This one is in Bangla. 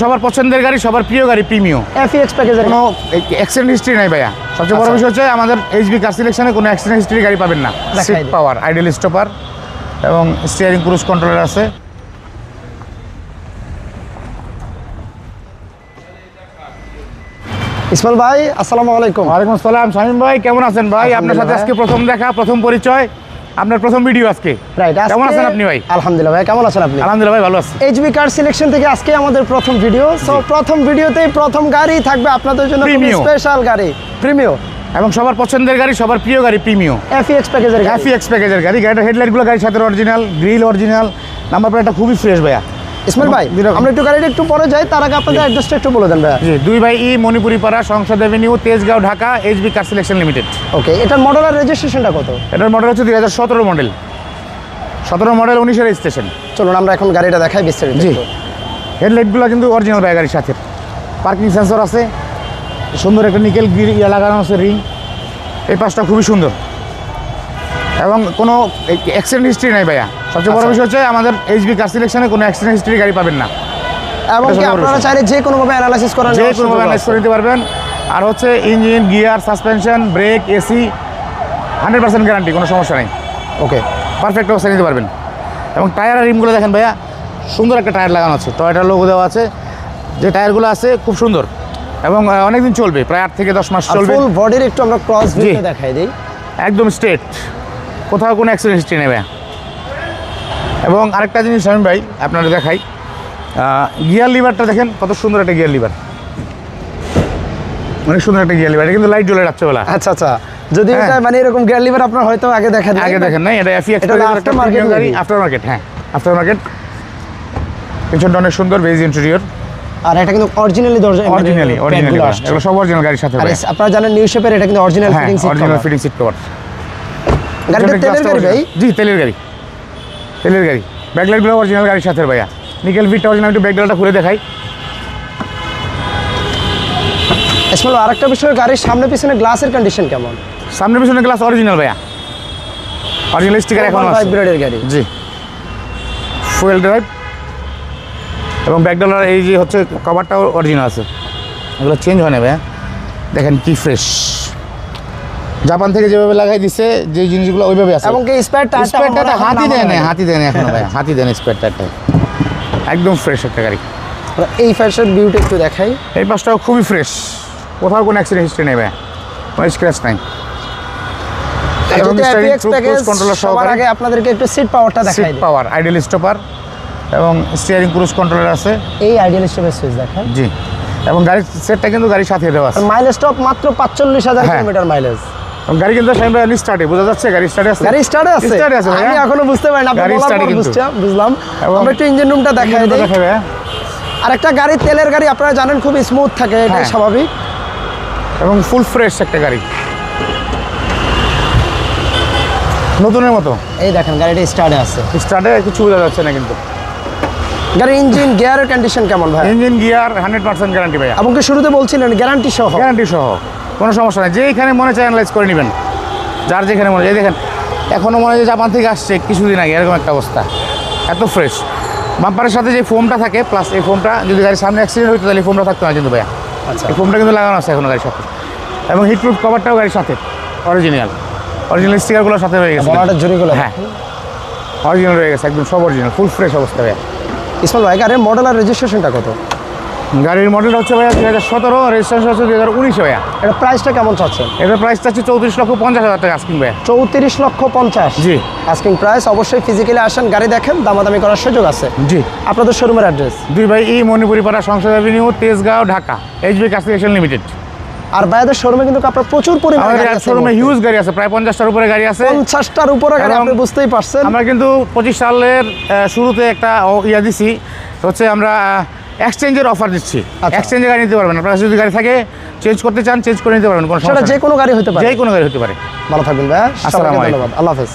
সবার পছন্দের গাড়ি সবার প্রিয় গাড়ি প্রিমিও। এফএক্স প্যাকেজের কোনো অ্যাক্সিডেন্ট হিস্ট্রি নাই ভাইয়া। সবচেয়ে বড় আচ্ছা। বিষয় হচ্ছে আমাদের এইচবি কার সিলেকশনে কোনো অ্যাক্সিডেন্ট হিস্ট্রি গাড়ি পাবেন না। সিট পাওয়ার আইডেল স্টপার এবং স্টিয়ারিং ক্রুজ কন্ট্রোলার আছে। ইসমাইল ভাই আসসালামু আলাইকুম। ওয়ালাইকুম আসসালাম শামীম ভাই কেমন আছেন ভাই? আপনার সাথে আজকে প্রথম দেখা প্রথম পরিচয়। আপনার প্রথম ভিডিও আজকে। রাইট কেমন আছেন আপনি ভাই? আলহামদুলিল্লাহ ভাই কেমন আছেন আপনি? আলহামদুলিল্লাহ ভাই ভালো আছি। এইচবি কার সিলেকশন থেকে আজকে আমাদের প্রথম ভিডিও সো প্রথম ভিডিওতেই প্রথম গাড়ি থাকবে আপনাদের জন্য। স্পেশাল গাড়ি। প্রিমিও এবং সবার পছন্দের গাড়ি সবার প্রিয় গাড়ি প্রিমিও এফএক্স প্যাকেজের গাড়ি। হ্যাফি এক্স প্যাকেজের গাড়ি। গাড়ির হেডলাইটগুলো গাড়ির সাথে অরিজিনাল গ্রিল অরিজিনাল নাম্বার প্লেটটা খুবই ফ্রেশ ভাইয়া। ইসমাইল ভাই আমরা একটু গাড়িটা একটু পরে যাই তার আগে আপনাদের অ্যাড্রেসটা একটু বলে দেন ভাই জি দুই ভাই E Manipuri Para Sangsad avenue Tejgaon Dhaka HB car selection limited okay এটার মডেল আর রেজিস্ট্রেশনটা কত? এটার মডেল হচ্ছে দুই হাজার সতেরো মডেল সতেরো মডেল উনিশের স্টেশন চলুন আমরা এখন গাড়িটা দেখাই বিস্তারিত জি। হেডলাইটগুলো কিন্তু অরিজিনাল ভাই গাড়ির সাথে। পার্কিং সেন্সর আছে। সুন্দর একটা নিকেল গির ইয়ে লাগানো আছে রিং এই পাশটা খুবই সুন্দর। এবং কোনো অ্যাক্সিডেন্ট হিস্ট্রি নাই ভাইয়া। সবচেয়ে বড় আচ্ছা। বিষয় হচ্ছে আমাদের এইচবি কার সিলেকশনে কোনো অ্যাক্সিডেন্ট হিস্ট্রি গাড়ি পাবেন না। এবং আপনারা চাইলে যে কোনোভাবে অ্যানালাইসিস করার যে নেওয়ার কোনো সুযোগ অ্যানালাইজ করে নিতে পারবেন। আর হচ্ছে engine gear suspension brake AC hundred percent guarantee কোনো সমস্যা নেই। ওকে পারফেক্ট অবস্থায় নিতে পারবেন। এবং টায়ার রিমগুলো দেখেন ভাইয়া সুন্দর একটা টায়ার লাগানো আছে। টয়টার লোগো দেওয়া আছে। যে টায়ারগুলো আছে খুব সুন্দর। এবং অনেক দিন চলবে প্রায় আট থেকে দশ মাস চলবে। ফুল বডির একটু আমরা ক্রস দেখাই দিই। একদম স্ট্রেট কোথাও কোনো অ্যাক্সিডেন্ট হিস্ট্রি নেবে এবং আরেকটা জিনিস আমি ভাই আপনারা দেখাই। গিয়ার লিভারটা দেখেন কত সুন্দর একটা গিয়ার লিভার অনেক সুন্দর একটা গিয়ার লিভার এটা কিন্তু লাইট জ্বলে রাত্রেবেলা আচ্ছা আচ্ছা। যদি হ্যাঁ। এটা মানে এরকম গিয়ার লিভার আপনার হয়তো আগে দেখেন আগে দেখেন না এটা এফি এটা হলো after market গাড়ি আফটার মার্কেট হ্যাঁ আফটার মার্কেট পিছনটা অনেক সুন্দর বেজ ইন্টেরিয়র আর এটা কিন্তু অরিজিনালি দরজা অরিজিনালি অরিজিনালি এগুলো সব অরিজিনাল গাড়ির সাথে আপনারা জানেন নিউ শেপের এটা কিন্তু অরিজিনাল হ্যাঁ fitting seat original fitting seat cover গাড়িটা তেলের গাড়ি ভাই? জি তেলের গাড়ি। তেলের গাড়ি। ব্যাকলাইটগুলো অরিজিনাল গাড়ির সাথে ভাইয়া। নিকেল ভিটটা অরিজিনাল একটু ব্যাকলাইটটা খুলে দেখাই। এসমাল আরেকটা বিষয় গাড়ির সামনে পিছনে গ্লাসের কন্ডিশন কেমন? সামনে পিছনে গ্লাস অরিজিনাল ভাইয়া। অরিজিনাল স্টিকার এখন আছে। গাড়ি। জি। ফুয়েল ড্রাইভ এবং ব্যাকডলার এই যে হচ্ছে কভারটাও অরিজিনাল আছে। এগুলো চেঞ্জ হয় না ভাইয়া। দেখেন কি ফ্রেশ জাপান থেকে যেভাবে লাগাই দিছে যে জিনিসগুলো ওইভাবে আছে। এবং কি স্পেয়ার টায়ারটা হাতি দেয় না হাতি দেয় না এখনও ভাই হাতি দেয় না স্পেয়ার টায়ারটা একদম ফ্রেশ একটা গাড়ি। এই ফ্যাশন বিউটি একটু দেখাই। এই পাশটাও খুবই ফ্রেশ কোথাও কোনো অ্যাক্সিডেন্ট হিস্ট্রি নেই ভাই কোনো স্ক্র্যাচ নাই। আগে আপনাদেরকে একটু সিট পাওয়ারটা দেখাই সিট পাওয়ার আইডেল স্টপার এবং স্টিয়ারিং ক্রুজ কন্ট্রোলার আছে। এই আইডিয়াল স্টেপের সুইচ দেখাই জি। এবং গাড়ির সেটটা কিন্তু গাড়ির সাথে দেওয়া আছে। মাইলেজ স্টপ মাত্র পাঁচচল্লিশ হাজার হ্যাঁ। কিলোমিটার মাইলেজ গাড়ি কিন্তু সাইন ভাই স্টার্টে বোঝা যাচ্ছে গাড়ি স্টার্টে আছে? গাড়ি স্টার্টে আছে। স্টার্টে আছে আমি এখনও বুঝতে পারি না আপনি বলার পর কিন্তু। বুঝলাম। আমরা একটু ইঞ্জিন রুমটা দেখাই দিই। আর একটা গাড়ি তেলের গাড়ি আপনারা জানেন খুব স্মুথ থাকে এটাই হ্যাঁ। স্বাভাবিক। এবং ফুল ফ্রেশ একটা গাড়ি। নতুনের মতো? এই দেখেন গাড়িটা স্টার্টে আছে। স্টার্টে কিছু বোঝা যাচ্ছে না কিন্তু। গাড়ির ইঞ্জিন গিয়ারের কন্ডিশন কেমন ভাই? Engine gear hundred percent guarantee ভাইয়া। এবং কি শুরুতে বলছিলেন গ্যারান্টি সহ? গ্যারান্টি সহ। কোনো সমস্যা নেই। যেখানে মনে চায় অ্যানালাইজ করে নেবেন। যার যেখানে মনে চায়। এই দেখেন এখনও মনে হয় যে জাপান থেকে আসছে কিছুদিন আগে এরকম একটা অবস্থা। এত ফ্রেশ বাম্পারের সাথে যে ফোমটা থাকে প্লাস এই ফোমটা যদি গাড়ির সামনে অ্যাক্সিডেন্ট হইতো তাহলে এই ফোমটা থাকতো না কিন্তু ভাইয়া। আচ্ছা। এই ফোমটা কিন্তু লাগানো আছে এখন গাড়ির সাথে। এবং হিটপ্রুফ কভারটাও গাড়ির সাথে। অরিজিনাল অরিজিনাল স্টিকারগুলোর সাথে হয়ে গেছে। হ্যাঁ। অরিজিনাল রয়ে গেছে একদম সব অরিজিনাল ফুল ফ্রেশ অবস্থা ভাইয়া। ইসমাল ভাই গাড়ির মডেল আর রেজিস্ট্রেশনটা কত? গাড়ির মডেলটা হচ্ছে ভাইয়া দুই হাজার সতেরো রেজিস্ট্রেশন হচ্ছে দুই হাজার উনিশে ভাইয়া। এটা প্রাইসটা কেমন চাচ্ছেন? এটার প্রাইসটা হচ্ছে চৌত্রিশ লক্ষ পঞ্চাশ হাজার টাকা আস্কিং ভাইয়া। চৌত্রিশ লক্ষ পঞ্চাশ? জি। আস্কিং প্রাইস অবশ্যই ফিজিক্যালি আসেন গাড়ি দেখেন দামাদামি করার সুযোগ আছে। জি। আপনাদের শোরুমের অ্যাড্রেস দুই ভাই E Manipuri Para Sangsad avenue Tejgaon Dhaka HB কাস্টিগেশন limited আর ভাইয়াদের শোরুমে কিন্তু আপনার প্রচুর পরিমাণে গাড়ি আছে শোরুমে হিউজ গাড়ি আছে প্রায় পঞ্চাশটার উপরে গাড়ি আছে। পঞ্চাশটার উপরে গাড়ি আপনি বুঝতেই পারছেন। আমরা কিন্তু পঁচিশ সালের শুরুতে একটা ইয়া দিছি। হচ্ছে আমরা এক্সচেঞ্জের অফার দিচ্ছি। আচ্ছা। এক্সচেঞ্জে গাড়ি নিতে পারবেন আপনার যদি গাড়ি থাকে চেঞ্জ করতে চান চেঞ্জ করে নিতে পারবেন কোনো যে কোনো গাড়ি হতে পারে। যে কোনো গাড়ি হতে পারে। ভালো থাকবেন ভাই। আসসালামু আলাইকুম। আল্লাহ হাফেজ।